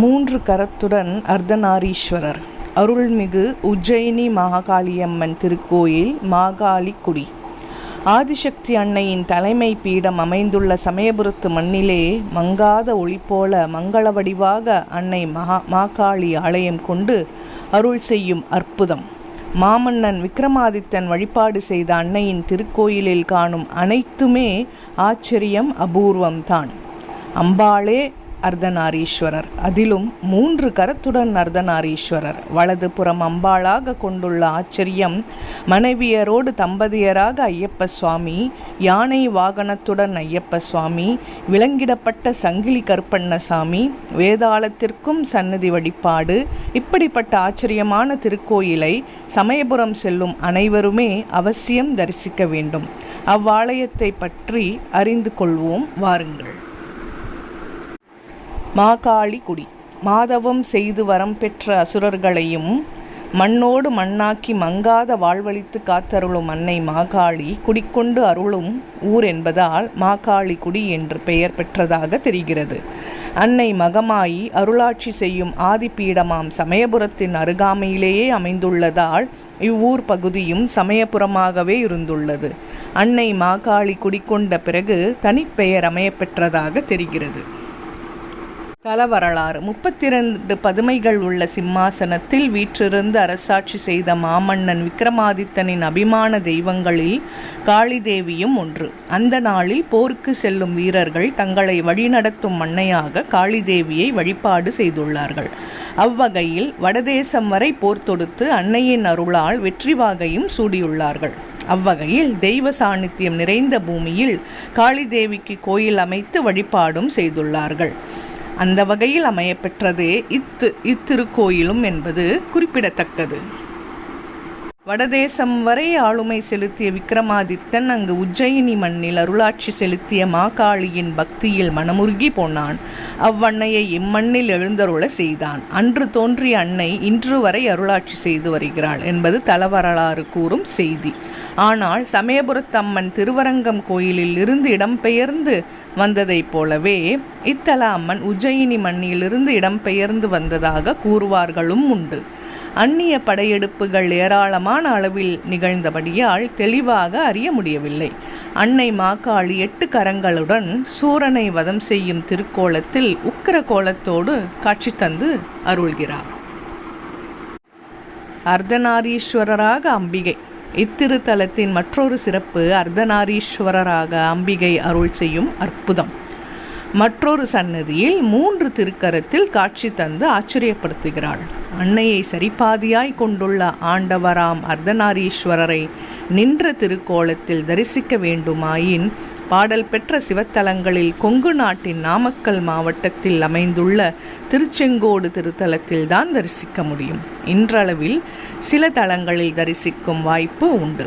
மூன்று கரத்துடன் அர்த்தநாரீஸ்வரர். அருள்மிகு உஜ்ஜயினி மாகாளியம்மன் திருக்கோயில் மாகாளிக்குடி. ஆதிசக்தி அன்னையின் தலைமை பீடம் அமைந்துள்ள சமயபுரத்து மண்ணிலே மங்காத ஒளி போல மங்கள வடிவாக அன்னை மகா மாகாளி ஆலயம் கொண்டு அருள் செய்யும் அற்புதம். மாமன்னன் விக்ரமாதித்தன் வழிபாடு செய்த அன்னையின் திருக்கோயிலில் காணும் அனைத்துமே ஆச்சரியம் அபூர்வம்தான். அம்பாளே அர்த்தநாரீஸ்வரர். அதிலும் மூன்று கரத்துடன் அர்த்தநாரீஸ்வரர். வலது புறம் அம்பாளாக கொண்டுள்ள ஆச்சரியம் மனைவியரோடு தம்பதியராக ஐயப்ப சுவாமி யானை வாகனத்துடன் ஐயப்ப சுவாமி விலங்கிடப்பட்ட சங்கிலி கருப்பண்ணசாமி வேதாளத்திற்கும் சன்னதி வழிபாடு இப்படிப்பட்ட ஆச்சரியமான திருக்கோயிலை சமயபுரம் செல்லும் அனைவருமே அவசியம் தரிசிக்க வேண்டும். அவ்வாலயத்தை பற்றி அறிந்து கொள்வோம். வாருங்கள். மாகாளி குடி மாதவம் செய்து வரம் பெற்ற அசுரர்களையும் மண்ணோடு மண்ணாக்கி மங்காத வாழ்வழித்து காத்தருளும் அன்னை மாகாளி குடிக்கொண்டு அருளும் ஊர் என்பதால் மாகாளி குடி என்று பெயர் பெற்றதாக தெரிகிறது. அன்னை மகமாயி அருளாட்சி செய்யும் ஆதிப்பீடமாம் சமயபுரத்தின் அருகாமையிலேயே அமைந்துள்ளதால் இவ்வூர் பகுதியும் சமயபுரமாகவே இருந்துள்ளது. அன்னை மாகாளி குடிக்கொண்ட பிறகு தனிப்பெயர் அமையப்பெற்றதாக தெரிகிறது. தல வரலாறு முப்பத்தி இரண்டு பதுமைகள் உள்ள சிம்மாசனத்தில் வீற்றிருந்து அரசாட்சி செய்த மாமன்னன் விக்ரமாதித்தனின் அபிமான தெய்வங்களில் காளிதேவியும் ஒன்று. அந்த நாளில் போருக்கு செல்லும் வீரர்கள் தங்களை வழிநடத்தும் மன்னையாக காளிதேவியை வழிபாடு செய்துள்ளார்கள். அவ்வகையில் வடதேசம் வரை போர் தொடுத்து அன்னையின் அருளால் வெற்றி வாகையும் சூடியுள்ளார்கள். அவ்வகையில் தெய்வ சாநித்தியம் நிறைந்த பூமியில் காளிதேவிக்கு கோயில் அமைத்து வழிபாடும் செய்துள்ளார்கள். அந்த வகையில் அமையப்பெற்றதே இத்து இத்திருக்கோயிலும் என்பது குறிப்பிடத்தக்கது. வடதேசம் வரை ஆளுமை செலுத்திய விக்ரமாதித்தன் அங்கு உஜ்ஜயினி மண்ணில் அருளாட்சி செலுத்திய மாகாளியின் பக்தியில் மனமுருகி போனான். அவ்வன்னையை இம்மண்ணில் எழுந்தருள செய்தான். அன்று தோன்றிய அன்னை இன்று வரை அருளாட்சி செய்து வருகிறாள் என்பது தலவரலாறு கூறும் செய்தி. ஆனால் சமயபுரத்தம்மன் திருவரங்கம் கோயிலில் இருந்து இடம்பெயர்ந்து வந்ததைப் போலவே இத்தல அம்மன் உஜ்ஜயினி மண்ணிலிருந்து இடம்பெயர்ந்து வந்ததாக கூறுவார்களும் உண்டு. அந்நிய படையெடுப்புகள் ஏராளமான அளவில் நிகழ்ந்தபடியால் தெளிவாக அறிய முடியவில்லை. அன்னை மாக்காளி எட்டு கரங்களுடன் சூரனை வதம் செய்யும் திருக்கோலத்தில் உக்கிர கோலத்தோடு காட்சி தந்து அருள்கிறார். அர்த்தநாரீஸ்வரராக அம்பிகை. இத்திருத்தலத்தின் மற்றொரு சிறப்பு அர்த்தநாரீஸ்வரராக அம்பிகை அருள் செய்யும் அற்புதம். மற்றொரு சன்னதியில் மூன்று திருக்கரத்தில் காட்சி தந்து ஆச்சரியப்படுத்துகிறாள். அன்னையை சரிபாதியாய் கொண்டுள்ள ஆண்டவராம் அர்த்தநாரீஸ்வரரை நின்ற திருக்கோலத்தில் தரிசிக்க வேண்டுமாயின் பாடல் பெற்ற சிவத்தலங்களில் கொங்கு நாட்டின் நாமக்கல் மாவட்டத்தில் அமைந்துள்ள திருச்செங்கோடு திருத்தலத்தில் தான் தரிசிக்க முடியும். இன்றளவில் சில தலங்களில் தரிசிக்கும் வாய்ப்பு உண்டு.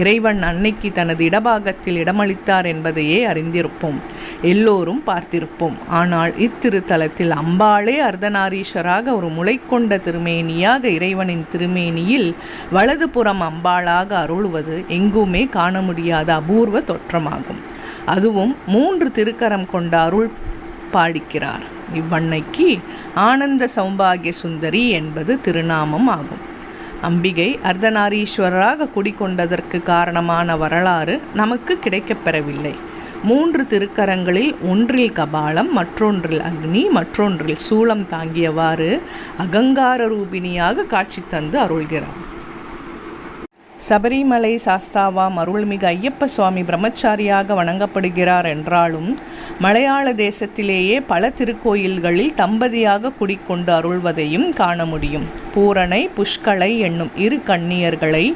இறைவன் அன்னைக்கு தனது இடபாகத்தில் இடமளித்தார் என்பதையே அறிந்திருப்போம். எல்லோரும் பார்த்திருப்போம். ஆனால் இத்திருத்தலத்தில் அம்பாளே அர்த்தநாரீஸ்வராக ஒரு முளை கொண்ட திருமேனியாக இறைவனின் திருமேனியில் வலதுபுறம் அம்பாளாக அருள்வது எங்குமே காண முடியாத அபூர்வ தோற்றமாகும். அதுவும் மூன்று திருக்கரம் கொண்ட அருள் பாலிக்கிறார் இவ்வன்னைக்கு ஆனந்த சௌபாகிய சுந்தரி என்பது திருநாமம் ஆகும். அம்பிகை அர்த்தநாரீஸ்வரராக குடிக்கொண்டதற்கு காரணமான வரலாறு நமக்கு கிடைக்கப்பெறவில்லை. மூன்று திருக்கரங்களில் ஒன்றில் கபாலம் மற்றொன்றில் அக்னி மற்றொன்றில் சூளம் தாங்கியவாறு அகங்கார ரூபிணியாக காட்சி தந்து அருள்கிறார். சபரிமலை சாஸ்தாவாம் அருள்மிகு ஐயப்ப சுவாமி பிரம்மச்சாரியாக வணங்கப்படுகிறார் என்றாலும் மலையாள தேசத்திலேயே பல திருக்கோயில்களில் தம்பதியாக குடிக்கொண்டு அருள்வதையும் காண முடியும். பூரணை புஷ்கலை என்னும் இரு கண்ணியர்களை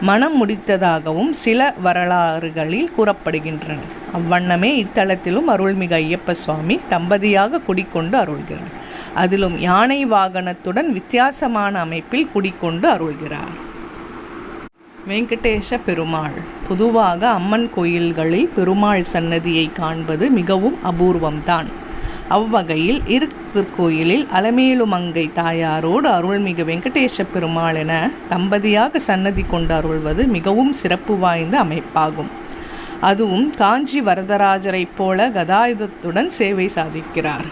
மனம் முடித்ததாகவும் சில வரலாறுகளில் கூறப்படுகின்றன. அவ்வண்ணமே இத்தலத்திலும் அருள்மிகு ஐயப்ப சுவாமி தம்பதியாக குடிக்கொண்டு அருள்கிறார். அதிலும் யானை வாகனத்துடன் வித்தியாசமான அமைப்பில் குடிக்கொண்டு அருள்கிறார். வெங்கடேச பெருமாள். பொதுவாக அம்மன் கோயில்களில் பெருமாள் சன்னதியை காண்பது மிகவும் அபூர்வம்தான். அவ்வகையில் இரு திருக்கோயிலில் அலமேலுமங்கை தாயாரோடு அருள்மிகு வெங்கடேச பெருமாள் என தம்பதியாக சன்னதி கொண்டு அருள்வது மிகவும் சிறப்பு வாய்ந்த அமைப்பாகும். அதுவும் காஞ்சி வரதராஜரைப் போல கதாயுதத்துடன் சேவை சாதிக்கிறார்.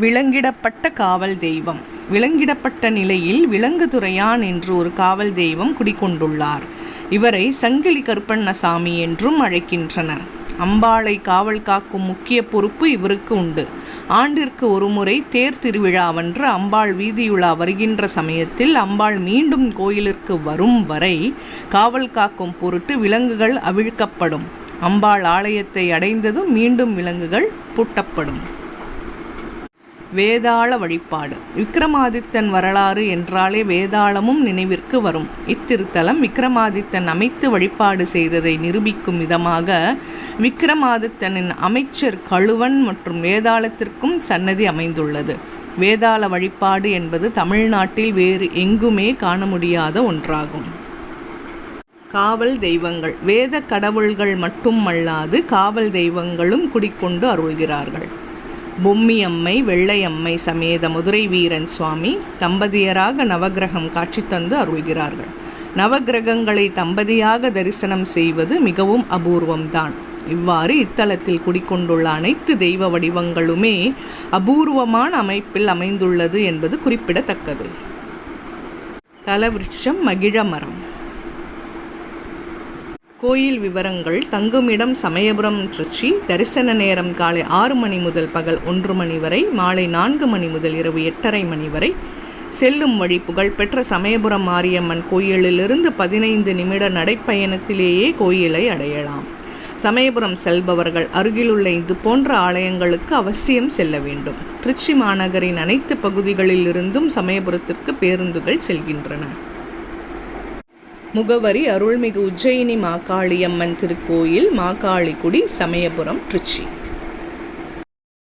விலங்கிடப்பட்ட காவல் தெய்வம். விலங்கிடப்பட்ட நிலையில் விலங்குதுறையான் என்று ஒரு காவல் தெய்வம் குடிகொண்டுள்ளார். இவரை சங்கிலி கருப்பண்ணசாமி என்றும் அழைக்கின்றனர். அம்பாளை காவல் காக்கும் முக்கிய பொறுப்பு இவருக்கு உண்டு. ஆண்டிற்கு ஒருமுறை தேர் திருவிழாவன்று அம்பாள் வீதியுலா வருகின்ற சமயத்தில் அம்பாள் மீண்டும் கோயிலிற்கு வரும் வரை காவல் காக்கும் பொருட்டு விலங்குகள் அவிழ்க்கப்படும். அம்பாள் ஆலயத்தை அடைந்ததும் மீண்டும் விலங்குகள் பூட்டப்படும். வேதாள வழிபாடு. விக்ரமாதித்தன் வரலாறு என்றாலே வேதாளமும் நினைவிற்கு வரும். இத்திருத்தலம் விக்ரமாதித்தன் அமைத்து வழிபாடு செய்ததை நிரூபிக்கும் விதமாக விக்ரமாதித்தனின் அமைச்சர் கழுவன் மற்றும் வேதாளத்திற்கும் சன்னதி அமைந்துள்ளது. வேதாள வழிபாடு என்பது தமிழ்நாட்டில் வேறு எங்குமே காண முடியாத ஒன்றாகும். காவல் தெய்வங்கள். வேத கடவுள்கள் மட்டுமல்லாது காவல் தெய்வங்களும் குடிக்கொண்டு அருள்கிறார்கள். பொம்மியம்மை வெள்ளையம்மை சமேத மதுரை வீரன் சுவாமி தம்பதியராக நவக்கிரகம் காட்சி தந்து அருள்கிறார்கள். நவக்கிரகங்களை தம்பதியாக தரிசனம் செய்வது மிகவும் அபூர்வம்தான். இவ்வாறு இத்தலத்தில் குடிக்கொண்டுள்ள அனைத்து தெய்வ வடிவங்களுமே அபூர்வமான அமைப்பில் அமைந்துள்ளது என்பது குறிப்பிடத்தக்கது. தலவிருட்சம் மகிழ மரம். கோயில் விவரங்கள் தங்குமிடம் சமயபுரம் திருச்சி தரிசன நேரம் காலை ஆறு மணி முதல் பகல் ஒன்று மணி வரை மாலை நான்கு மணி முதல் இரவு எட்டரை மணி வரை. செல்லும் வழி புகழ்பெற்ற சமயபுரம் மாரியம்மன் கோயிலிலிருந்து பதினைந்து நிமிட நடைப்பயணத்திலேயே கோயிலை அடையலாம். சமயபுரம் செல்பவர்கள் அருகிலுள்ள இது போன்ற ஆலயங்களுக்கு அவசியம் செல்ல வேண்டும். திருச்சி மாநகரின் அனைத்து பகுதிகளிலிருந்தும் சமயபுரத்திற்கு பேருந்துகள் செல்கின்றன. முகவரி அருள்மிகு உஜ்ஜயினி மாகாளியம்மன் திருக்கோயில் மாகாளிக்குடி சமயபுரம் திருச்சி.